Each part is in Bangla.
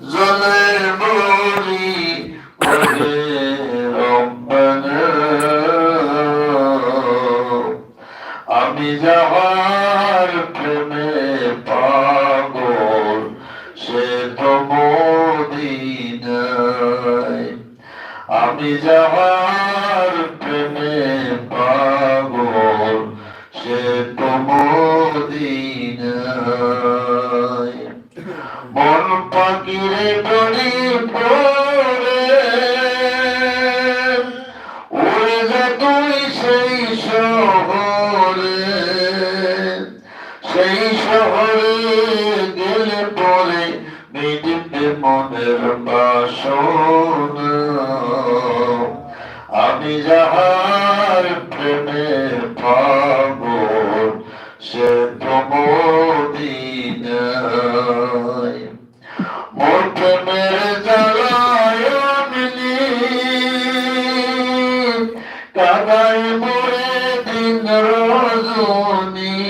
যে মনের বাসন। আমি যাহার প্রেমে পাব সে প্রমোদিন মোর প্রেমের জ্বালায় কাদায় মোরে দিন রজনী।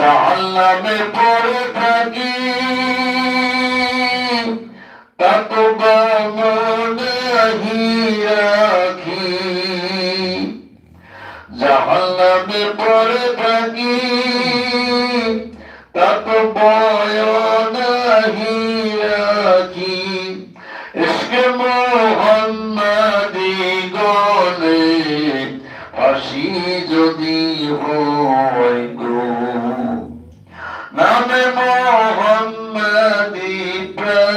জাহান্নামে পড়ে থাকি। তাকবা মনে রাখি। জাহান্নামে পড়ে থাকি। তাকবা রাখি। ইসকে মোহাম্মদি গলে হাসি Libra.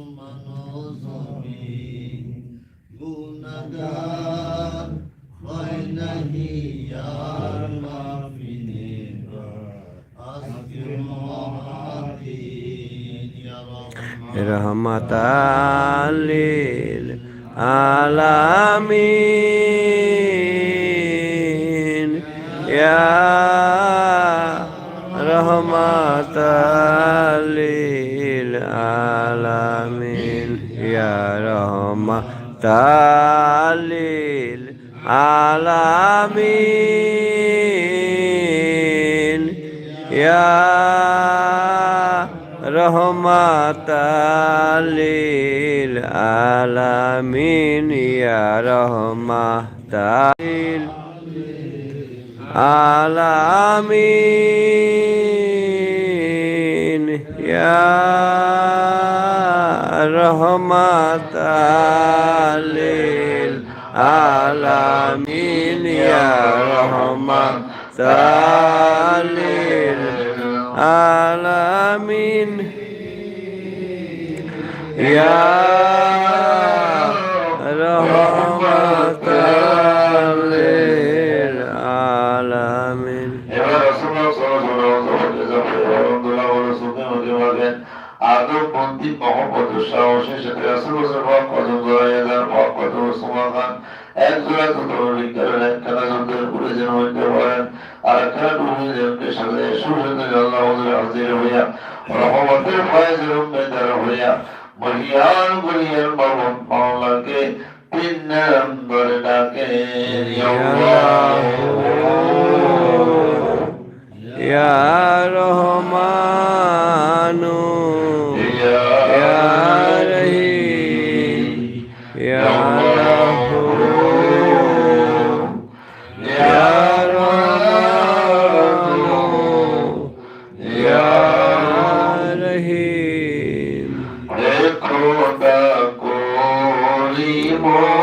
আসমান ও জমিন গুনাহগার হয় নাহি আর মাফি নেবার আজকে মহাদিন রহমতালিল আলামিন। ইয়া রহমতালিল আলামিন ইয়া রহমতালিল আলামিন ইয়া রহমাতালিল আলামিন ইয়া রহমাতালিল আলামিন। ইয়া রহমাতালিল আলামিন ইয়া রহমাতালিল আলামিন ইয়া রহমাতালিল খান এক জোড়া একখানা যন্ত্রের উপরে হইতে পারেন, আর একখানা ডুবে সাথে সুসাথে আল্লাহ হাজির হইয়া রহমতের ফয়েজের উম্মেদার হইয়া মহিয়ান বলিয়ার বাবন মাওলাকে তিন নম্বরে ডাকে। ইয়া রহমানু। boy.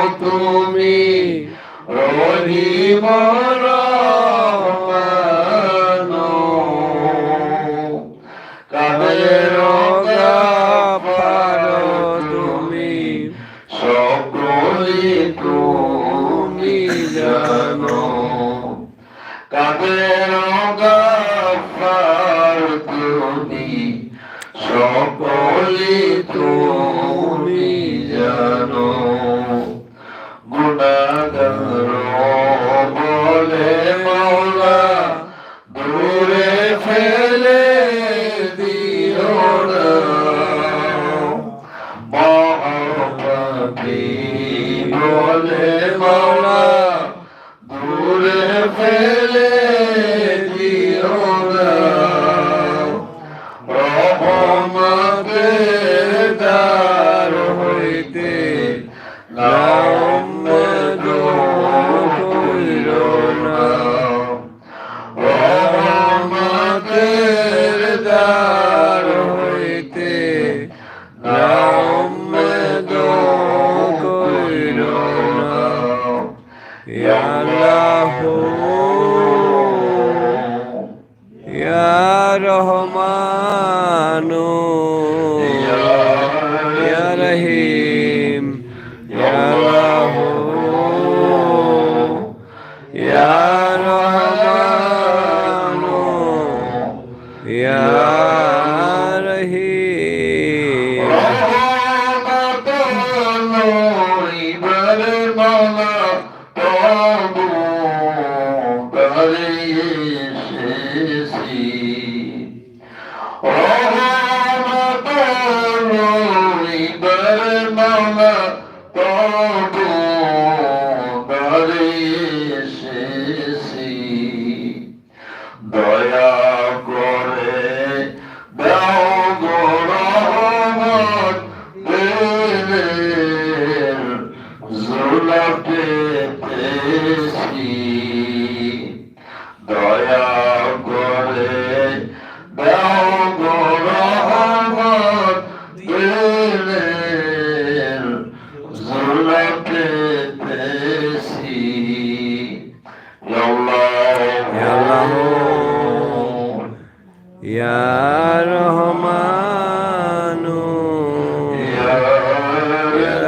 Yeah.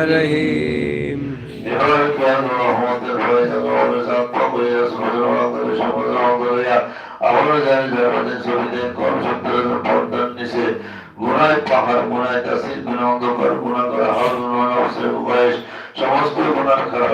রহিম আমরা জানি যারা আমাদের ছবিতে কর্মসূত্রের পর্দার নিচে গুণায় পাহাড় গুণায় তাসির গুণা করা হর গুণ সমস্ত গুণার খারাপ